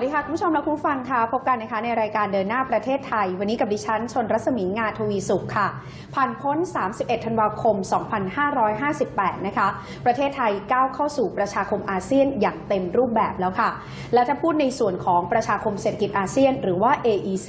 วัสดีค่ะ คุณผู้ชมและคุณผู้ฟังค่ะ พบกันนะคะในรายการเดินหน้าประเทศไทย วันนี้กับดิฉัน ชนรัศมีงาทวีสุขค่ะ ผ่านพ้น 31 ธันวาคม 2558 นะคะ ประเทศไทยก้าวเข้าสู่ประชาคมอาเซียนอย่างเต็มรูปแบบแล้วค่ะ และถ้าพูดในส่วนของประชาคมเศรษฐกิจอาเซียน หรือว่า AEC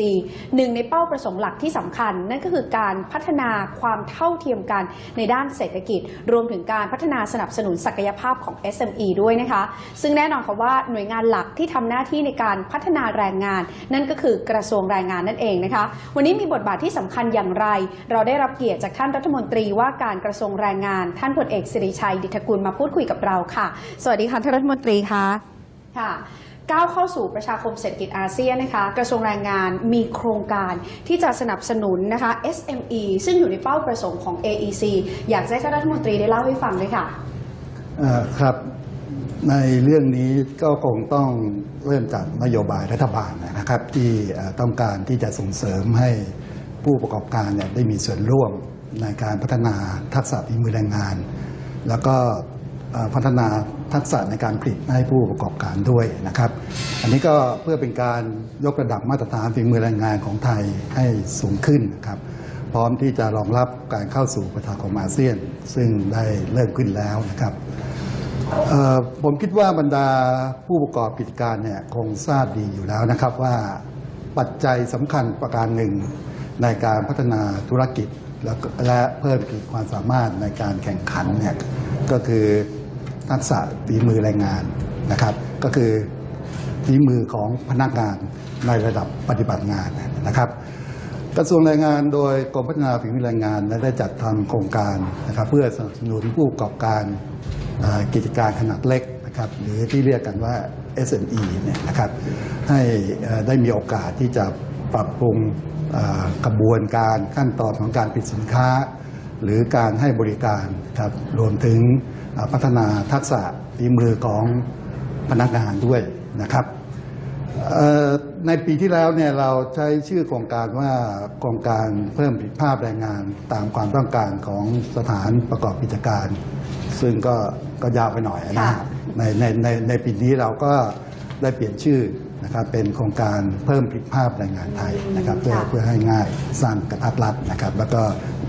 หนึ่งในเป้าประสงค์หลักที่สำคัญ นั่นก็คือการพัฒนาความเท่าเทียมกันในด้านเศรษฐกิจ รวมถึงการพัฒนาสนับสนุนศักยภาพของ SME ด้วยนะคะ ซึ่งแน่นอนค่ะว่าหน่วยงานหลักที่ทำหน้าที่ในการพัฒนาแรงงาน นั่นก็คือกระทรวงแรงงานนั่นเองนะคะ วันนี้มีบทบาทที่สำคัญอย่างไร เราได้รับเกียรติจากท่านรัฐมนตรีว่าการกระทรวงแรงงาน ท่านพลเอกสิริชัย ดิษฐกุลมาพูดคุยกับเราค่ะ สวัสดีค่ะท่านรัฐมนตรีคะค่ะก้าวเข้าสู่ประชาคมเศรษฐกิจอาเซียนนะคะ กระทรวงแรงงานมีโครงการที่จะสนับสนุนนะคะ SME ซึ่งอยู่ในเป้าประสงค์ของ AEC อยากจะให้ท่านรัฐมนตรีได้เล่าให้ฟังด้วยค่ะเอ่อครับ ในเรื่องนี้ก็คงต้องเริ่มจากนโยบายรัฐบาลนะครับ ที่ต้องการที่จะส่งเสริมให้ผู้ประกอบการได้มีส่วนร่วมในการพัฒนาทักษะฝีมือแรงงาน แล้วก็พัฒนาทักษะในการผลิตให้ผู้ประกอบการด้วยนะครับ อันนี้ก็เพื่อเป็นการยกระดับมาตรฐานฝีมือแรงงานของไทยให้สูงขึ้นนะครับพร้อมที่จะรองรับการเข้าสู่ประชาคมอาเซียน ซึ่งได้เริ่มขึ้นแล้วนะครับ ผมคิดว่าบรรดาผู้ประกอบกิจการเนี่ยคงทราบดีอยู่แล้วนะครับว่าปัจจัยสำคัญประการหนึ่งในการพัฒนาธุรกิจแลและเพิ่มขีดความสามารถในการแข่งขันเนี่ยก็คือทักษะฝีมือแรงงานนะครับ ก็คือฝีมือของพนักงานในระดับปฏิบัติงานนะครับกระทรวงแรงงานโดยกรมพัฒนาฝีมือแรงงานได้จัดทำโครงการนะครับ เพื่อสนับสนุนผู้ประกอบการ กิจการขนาดเล็กนะครับหรือที่เรียกกันว่า SME เนี่ยนะครับให้ได้มีโอกาสที่จะปรับปรุงกระบวนการขั้นตอนของการผลิตสินค้า หรือการให้บริการครับรวมถึงพัฒนาทักษะฝีมือของพนักงานด้วยนะครับในปีที่แล้วเนี่ยเราใช้ชื่อโครงการว่าโครงการเพิ่มประสิทธิภาพแรงงานตามความต้องการของสถานประกอบกิจการ ซึ่งก็ ก็ยาวไปหน่อยนะค่ะในในในในปีนี้เราก็ได้เปลี่ยนชื่อนะครับเป็นโครงการเพิ่มประสิทธิภาพแรงงานไทยนะครับเพื่อค่ะเพื่อให้ง่ายสร้างกระทัดรัดนะครับ แล้วก็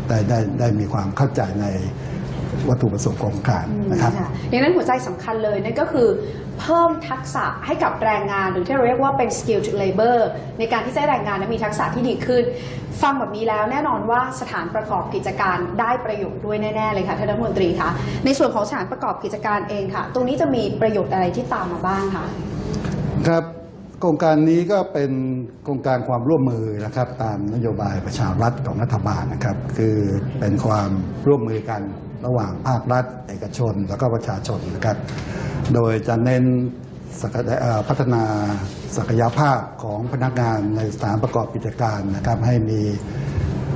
ได้ได้ได้มีความเข้าใจใน วัตถุประสงค์ของโครงการนะครับค่ะดังนั้นหัวใจสำคัญเลยนั่นก็คือ เพิ่มทักษะให้กับแรงงานหรือที่เราเรียกว่าเป็น skill to labor ในการที่จะให้แรงงานนั้นมีทักษะที่ดีขึ้น ฟังแบบนี้แล้วแน่นอนว่าสถานประกอบกิจการได้ประโยชน์ด้วยแน่ๆเลยค่ะท่านรัฐมนตรีคะในส่วนของสถานประกอบกิจการเองค่ะ ตรงนี้จะมีประโยชน์อะไรที่ตามมาบ้างคะครับ โครงการนี้ก็เป็นโครงการความร่วมมือนะครับ ตามนโยบายประชารัฐของรัฐบาลนะครับ คือเป็นความร่วมมือกันระหว่างภาครัฐ เอกชน แล้วก็ประชาชนนะครับ โดยจะเน้นพัฒนาศักยภาพของพนักงานในสถานประกอบกิจการนะครับ ให้มี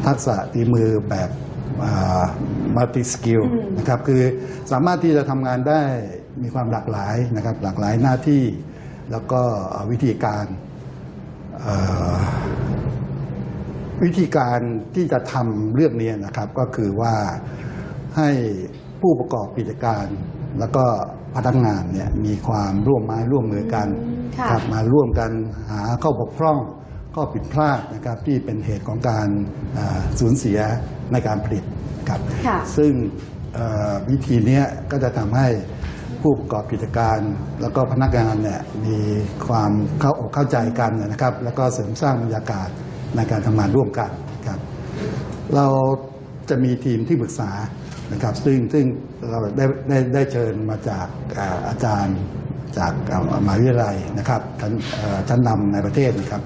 ทักษะฝีมือแบบมัลติสกิลนะครับ คือสามารถที่จะทำงานได้มีความหลากหลายนะครับ หลากหลายหน้าที่ แล้วก็วิธีการเอ่อวิธีการที่จะทำเรื่องนี้นะครับก็คือว่าให้ผู้ประกอบกิจการ แล้วก็พนักงานเนี่ยมีความร่วมไม้ร่วมมือกันค่ะครับมาร่วมกันหาข้อบกพร่องข้อผิดพลาดนะครับที่เป็นเหตุของการเอ่อสูญเสียในการผลิตครับค่ะซึ่งเอ่อวิธีเนี้ยก็จะทำให้ ผู้ประกอบกิจการ แล้วก็พนักงานเนี่ยมีความเข้าอกเข้าใจกันนะครับ แล้วก็เสริมสร้างบรรยากาศในการทำงานร่วมกันครับ เราจะมีทีมที่ปรึกษานะครับซึ่งซึ่งเราได้ได้ได้เชิญมาจากอาอาจารย์จากมหาวิทยาลัยนะครับชั้นเอ่อชั้นนำในประเทศนะครับ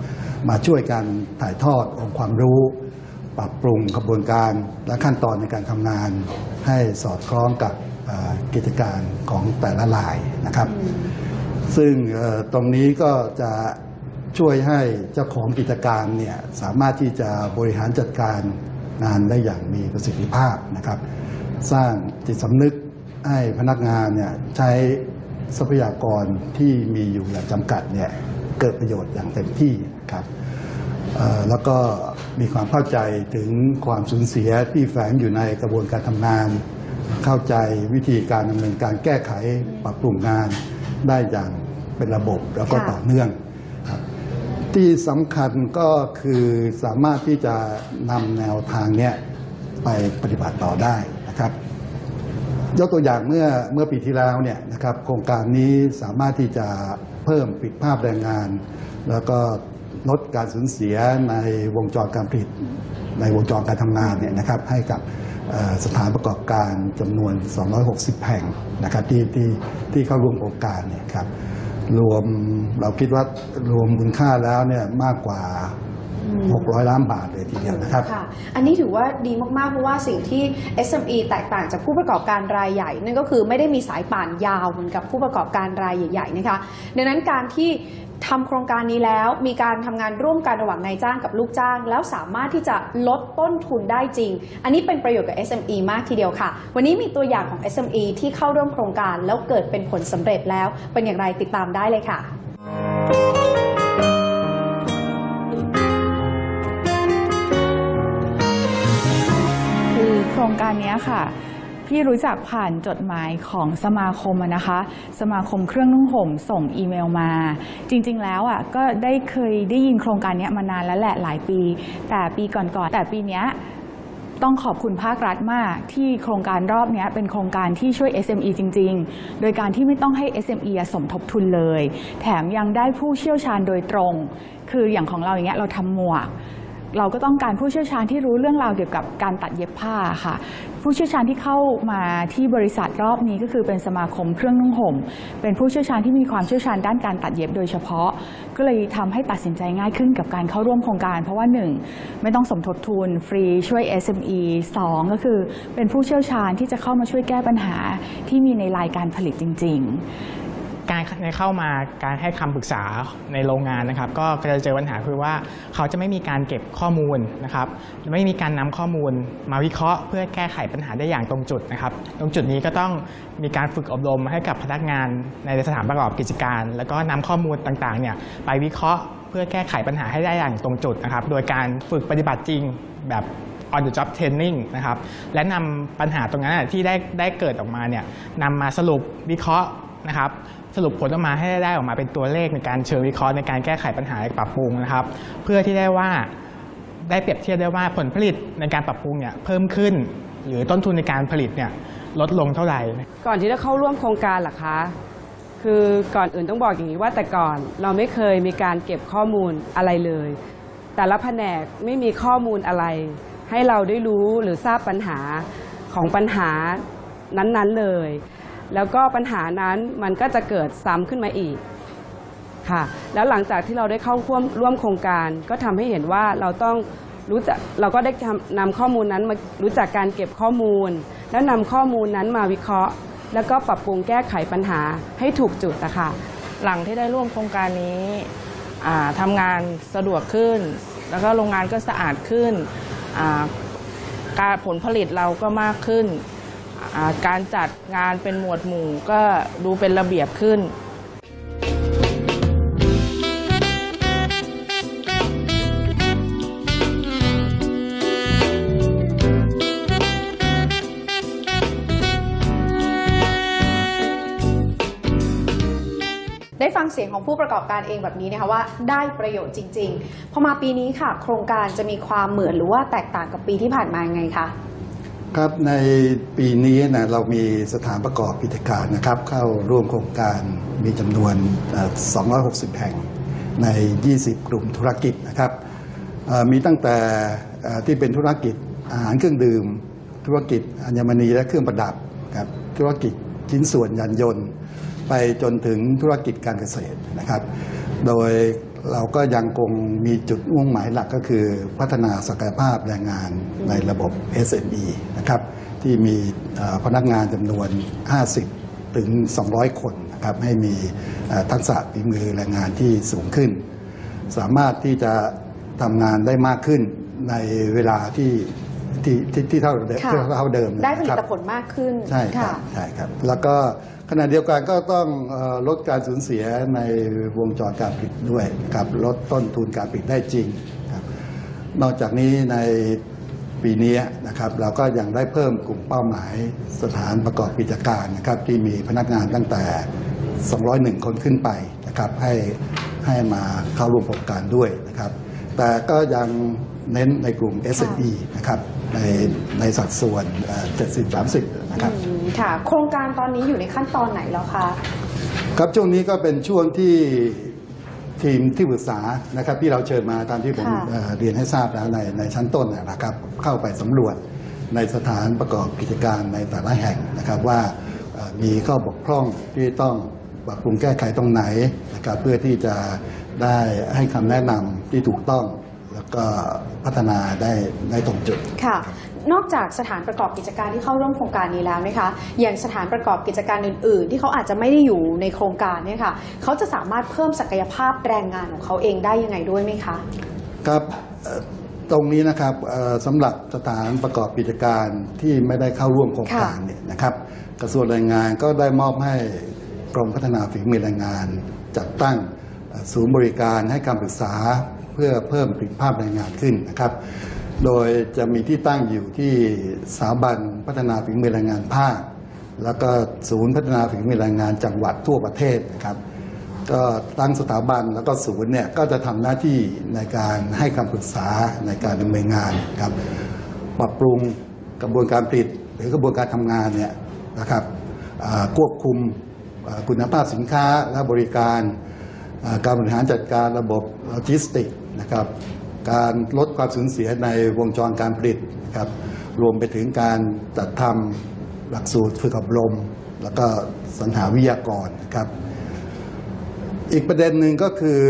มาช่วยกันถ่ายทอดองค์ความรู้ ปรับปรุงกระบวนการและขั้นตอนในการทำงาน ให้สอดคล้องกับ กิจการของแต่ละรายนะครับ ซึ่งเอ่อตรงนี้ก็จะช่วยให้เจ้าของกิจการเนี่ยสามารถที่จะบริหารจัดการงานได้อย่างมีประสิทธิภาพนะครับ สร้างจิตสำนึกให้พนักงานเนี่ยใช้ทรัพยากรที่มีอยู่อย่างจำกัดเนี่ยเกิดประโยชน์อย่างเต็มที่ครับเอ่อแล้วก็มีความเข้าใจถึงความสูญเสียที่แฝงอยู่ในกระบวนการทำงาน เข้าใจวิธีการดำเนินการแก้ไขปรับปรุงงานได้อย่างเป็นระบบแล้วก็ค่ะ ต่อเนื่องที่สำคัญก็คือสามารถที่จะนำแนวทางเนี้ยไปปฏิบัติต่อได้นะครับ ยกตัวอย่างเมื่อเมื่อปีที่แล้วเนี่ยนะครับโครงการนี้สามารถที่จะเพิ่มปิดภาพแรงงาน แล้วก็ลดการสูญเสียในวงจรการผลิตในวงจรการทำงานเนี่ยนะครับให้กับ สถานประกอบการจำนวน 260 แห่งนะครับที่ที่ที่เข้าร่วมโครงการเนี่ยครับรวมเราคิดว่ารวมมูลค่าแล้วเนี่ยมากกว่า 600 ล้านบาทเลยทีเดียวนะครับ ค่ะ อันนี้ถือว่าดีมากๆ เพราะว่าสิ่งที่ SME แตกต่างจากผู้ประกอบการรายใหญ่ นั่นก็คือไม่ได้มีสายป่านยาวเหมือนกับผู้ประกอบการรายใหญ่ ๆ นะคะ ดังนั้นการที่ ทำโครงการนี้แล้วมีการทำงานร่วมกันระหว่างนายจ้างกับลูกจ้าง แล้วสามารถที่จะลดต้นทุนได้จริง อันนี้เป็นประโยชน์กับ SME มากทีเดียวค่ะ วันนี้มีตัวอย่างของ SME ที่เข้าร่วมโครงการแล้วเกิดเป็นผลสำเร็จแล้ว เป็นอย่างไรติดตามได้เลยค่ะคือโครงการนี้ค่ะ พี่รู้จักผ่านจดหมายของสมาคมอะนะคะ สมาคมเครื่องนุ่งห่มส่งอีเมลมา จริง ๆ แล้วอะก็ได้เคยได้ยินโครงการเนี้ยมานานแล้วแหละหลายปี แต่ปีก่อนๆแต่ปีเนี้ยต้องขอบคุณภาครัฐมากที่โครงการรอบนี้เป็นโครงการที่ช่วย SME จริง ๆ โดยการที่ไม่ต้องให้ SME อะสมทบทุนเลย แถมยังได้ผู้เชี่ยวชาญโดยตรง คืออย่างของเราอย่างเงี้ยเราทำหมวก เราก็ต้องการผู้เชี่ยวชาญที่รู้เรื่องราวเกี่ยวกับการตัดเย็บผ้าค่ะ ผู้เชี่ยวชาญที่เข้ามาที่บริษัทรอบนี้ก็คือเป็นสมาคมเครื่องนุ่งห่ม เป็นผู้เชี่ยวชาญที่มีความเชี่ยวชาญด้านการตัดเย็บโดยเฉพาะ ก็เลยทำให้ตัดสินใจง่ายขึ้นกับการเข้าร่วมโครงการ เพราะว่า 1 ไม่ต้องสมทบทุน ฟรีช่วย SME 2 ก็คือเป็นผู้เชี่ยวชาญที่จะเข้ามาช่วยแก้ปัญหาที่มีในรายการผลิตจริง ๆ การในเข้ามาการให้คำปรึกษาในโรงงานนะครับ ก็จะเจอปัญหาคือว่าเขาจะไม่มีการเก็บข้อมูลนะครับไม่มีการนำข้อมูลมาวิเคราะห์ เพื่อแก้ไขปัญหาได้อย่างตรงจุดนะครับ ตรงจุดนี้ก็ต้องมีการฝึกอบรมให้กับพนักงานในสถานประกอบกิจการ แล้วก็นำข้อมูลต่างๆเนี่ยไปวิเคราะห์เพื่อแก้ไขปัญหาให้ได้อย่างตรงจุดนะครับ โดยการฝึกปฏิบัติจริงแบบ on the job training นะครับ และนำปัญหาตรงนั้นที่ได้ได้เกิดออกมาเนี่ยนำมาสรุปวิเคราะห์ นะครับสรุปผลออกมาให้ได้ออกมาเป็นตัวเลขในการเชิงวิเคราะห์ในการแก้ไขปัญหาปรับปรุงนะครับ เพื่อที่ได้ว่าได้เปรียบเทียบได้ว่าผลผลิตในการปรับปรุงเนี่ยเพิ่มขึ้น หรือต้นทุนในการผลิตเนี่ยลดลงเท่าไหร่ ก่อนที่จะเข้าร่วมโครงการหรอคะคือก่อนอื่นต้องบอกอย่างนี้ว่าแต่ก่อนเราไม่เคยมีการเก็บข้อมูลอะไรเลย แต่ละแผนกไม่มีข้อมูลอะไร ให้เราได้รู้หรือทราบปัญหาของปัญหานั้นๆเลย แล้วก็ปัญหานั้นมันก็จะเกิดซ้ำขึ้นมาอีกค่ะ แล้วหลังจากที่เราได้เข้าร่วมร่วมโครงการ ก็ทำให้เห็นว่าเราต้องรู้จักเราก็ได้นำข้อมูลนั้นมารู้จักการเก็บข้อมูล แล้วนำข้อมูลนั้นมาวิเคราะห์ แล้วก็ปรับปรุงแก้ไขปัญหาให้ถูกจุดนะคะหลังที่ได้ร่วมโครงการนี้ทำงานสะดวกขึ้น แล้วก็โรงงานก็สะอาดขึ้นการผลผลิตเราก็มากขึ้น การจัดงานเป็นหมวดหมู่ก็ดูเป็นระเบียบขึ้น ได้ฟังเสียงของผู้ประกอบการเองแบบนี้นะคะว่าได้ประโยชน์จริง ๆ พอมาปีนี้ค่ะ โครงการจะมีความเหมือนหรือว่าแตกต่างกับปีที่ผ่านมายังไงคะ ครับในปีนี้นะเรามีสถานประกอบกิจการนะครับ เข้าร่วมโครงการมีจำนวนเอ่อ260 แห่งใน 20 กลุ่มธุรกิจนะครับมีตั้งแต่ที่เป็นธุรกิจอาหารเครื่องดื่ม ธุรกิจอัญมณีและเครื่องประดับครับธุรกิจชิ้นส่วนยานยนต์ ไปจนถึงธุรกิจการเกษตรนะครับ โดย เราก็ยังคงมีจุดมุ่งหมายหลักก็คือ พัฒนาศักยภาพแรงงานในระบบ SME นะครับที่มีเอ่อพนักงานจำนวน 50 ถึง 200 คนนะครับให้มีเอ่อทักษะฝีมือแรงงานที่สูงขึ้น สามารถที่จะทำงานได้มากขึ้นในเวลาที่ที่ที่ที่เท่าเดิมค่ะเท่าเดิมได้ผลินะคตรับผลมากขึ้น ใช่ครัค่ะบใช่ครับ แล้วก็ ขณะเดียวกันก็ต้องอลดการสูญเสียในวงจรการผลิตด้วยครับลดต้นทุนการผลิตได้จริงครับนอกจากนี้ในปีนี้นะครับเราก็ยังได้เพิ่มกลุ่มเป้าหมายสถานประกอบกิจการนะครับที่มีพนักงานตั้งแต่ 201 คนขึ้นไปนะครับให้ให้มาเข้าร่วมโครงการด้วยนะครับ แต่ก็ยัง เน้นในกลุ่ม SME นะครับในในสัดส่วนเอ่อ70-30 นะครับ อืมค่ะ โครงการตอนนี้อยู่ในขั้นตอนไหนแล้วคะ ครับช่วงนี้ก็เป็นช่วงที่ทีมที่ปรึกษานะครับที่เราเชิญมาตามที่ผมค่ะเอ่อเรียนให้ทราบแล้วในในชั้นต้นนะครับ เข้าไปสำรวจในสถานประกอบกิจการในแต่ละแห่งนะครับว่าเอ่อมีข้อบกพร่องที่ต้องปรับปรุงแก้ไขตรงไหนนะครับเพื่อที่จะได้ให้คำแนะนำที่ถูกต้อง แล้วก็พัฒนาได้ได้ตรงจุด ค่ะ นอกจากสถานประกอบกิจการที่เข้าร่วมโครงการนี้แล้วนะคะ อย่างสถานประกอบกิจการอื่น ๆ ที่เขาอาจจะไม่ได้อยู่ในโครงการเนี่ยค่ะเขาจะสามารถเพิ่มศักยภาพแรงงานของเขาเองได้ยังไงด้วยไหมคะครับเอ่อตรงนี้นะครับเอ่อสำหรับสถานประกอบกิจการที่ไม่ได้เข้าร่วมโครงการค่ะเนี่ยนะครับ กระทรวงแรงงานก็ได้มอบให้กรมพัฒนาฝีมือแรงงาน จัดตั้งเอ่อศูนย์บริการให้คำปรึกษาเพื่อเพิ่มประสิทธิภาพแรงงานขึ้นนะครับ โดยจะมีที่ตั้งอยู่ที่สถาบันพัฒนาฝีมือแรงงานภาค แล้วก็ศูนย์พัฒนาฝีมือแรงงานจังหวัดทั่วประเทศนะครับ ก็ตั้งสถาบันแล้วก็ศูนย์เนี่ยก็จะทำหน้าที่ในการให้คำปรึกษาในการดำเนินงานครับ ปรับปรุงกระบวนการผลิตหรือกระบวนการทำงานเนี่ยนะครับควบคุมคุณภาพสินค้าและบริการ การบริหารจัดการระบบโลจิสติกส นะครับ การลดความสูญเสียในวงจรการผลิตนะครับรวมไปถึงการจัดทำหลักสูตรฝึกอบรม แล้วก็สรรหาวิทยากรนะครับ อีกประเด็นหนึ่งก็คือ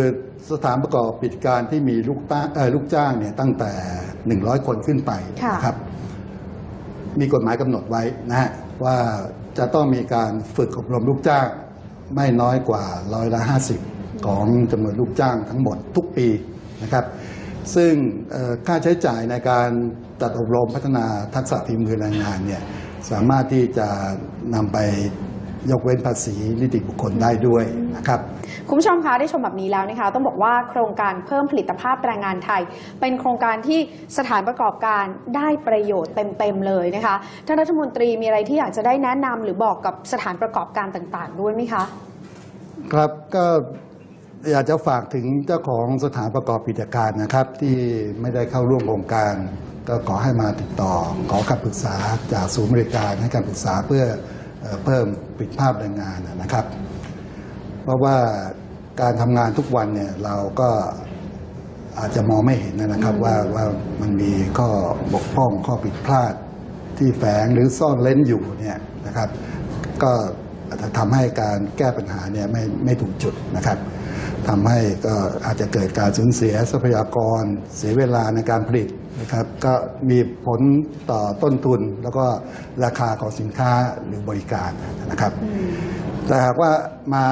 สถานประกอบกิจการที่มีลูกต้าเอ่อลูกจ้างเนี่ยตั้งแต่ 100 คนขึ้นไปค่ะนะครับ มีกฎหมายกำหนดไว้นะฮะว่าจะต้องมีการฝึกอบรมลูกจ้างไม่น้อยกว่าร้อยละ50 ของจำนวนลูกจ้างทั้งหมดทุกปี นะครับ ซึ่งเอ่อค่าใช้จ่ายในการจัดอบรมพัฒนาทักษะฝีมือแรงงานเนี่ยสามารถที่จะนำไปยกเว้นภาษีนิติบุคคลได้ด้วยนะครับคุณผู้ชมคะได้ชมแบบนี้แล้วนะคะ ต้องบอกว่าโครงการเพิ่มผลิตภาพแรงงานไทย เป็นโครงการที่สถานประกอบการได้ประโยชน์เต็ม ๆ เลยนะคะท่านรัฐมนตรีมีอะไรที่อยากจะได้แนะนำหรือบอกกับสถานประกอบการต่าง ๆ ด้วยไหมคะ ครับก็ อยากจะฝากถึงเจ้าของสถานประกอบกิจการนะครับ ที่ไม่ได้เข้าร่วมโครงการ ก็ขอให้มาติดต่อ ขอคำปรึกษาจากศูนย์บริการให้คำปรึกษาเพื่อเพิ่มปิดภาพแรงงานนะครับ เพราะว่าการทำงานทุกวันเนี่ยเราก็อาจจะมองไม่เห็นนะครับว่าว่ามันมีข้อบกพร่องข้อผิดพลาดที่แฝงหรือซ่อนเล้นอยู่เนี่ยนะครับ ก็อาจจะทำให้การแก้ปัญหาเนี่ยไม่ไม่ถูกจุดนะครับ ทำให้ก็อาจจะเกิดการสูญเสียทรัพยากร เสียเวลาในการผลิตนะครับ ก็มีผลต่อต้นทุนแล้วก็ราคาของสินค้าหรือบริการนะครับ แต่หากว่ามา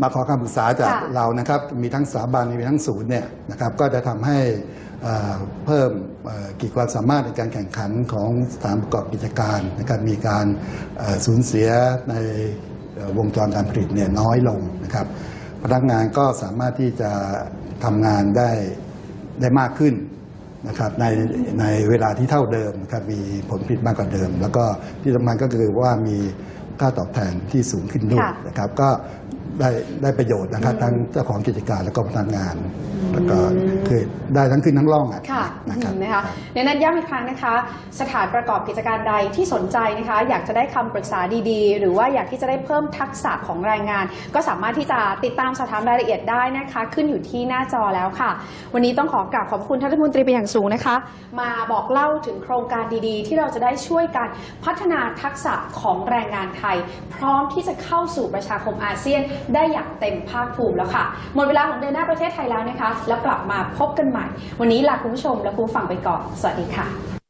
มาขอคำปรึกษาจากเรานะครับ มีทั้งสถาบันมีทั้งศูนย์เนี่ยนะครับ ก็จะทำให้เพิ่มเอ่อขีดความสามารถในการแข่งขันของสถานประกอบกิจการนะครับมีการสูญเสียในวงจรการผลิตเนี่ยน้อยลงนะครับ พนักงานก็สามารถที่จะทำงานได้ได้มากขึ้นนะครับในในเวลาที่เท่าเดิมนะครับมีผลผลิตมากกว่าเดิม แล้วก็ที่สำคัญก็คือว่ามีค่าตอบแทนที่สูงขึ้นด้วยค่ะนะครับ ก็ ได้ได้ประโยชน์นะครับทั้งเจ้าของกิจการและก็พนักงาน แล้วก็คือได้ทั้งขึ้นทั้งล่องอะค่ะนะครับอืมนะคะในนั้นย้ำอีกครั้งนะคะ สถานประกอบกิจการใดที่สนใจนะคะ อยากจะได้คำปรึกษาดีๆ หรือว่าอยากที่จะได้เพิ่มทักษะของแรงงาน ก็สามารถที่จะติดตามสอบถามรายละเอียดได้นะคะ ขึ้นอยู่ที่หน้าจอแล้วค่ะ วันนี้ต้องขอกราบขอบคุณท่านรัฐมนตรีเป็นอย่างสูงนะคะ มาบอกเล่าถึงโครงการดีๆ ที่เราจะได้ช่วยกันพัฒนาทักษะของแรงงานไทย พร้อมที่จะเข้าสู่ประชาคมอาเซียนได้อย่างเต็มภาคภูมิแล้วค่ะ หมดเวลาของเดินหน้าประเทศไทยแล้วนะคะ แล้วกลับมาพบกันใหม่ วันนี้ลาคุณผู้ชมและคุณผู้ฟังไปก่อน สวัสดีค่ะ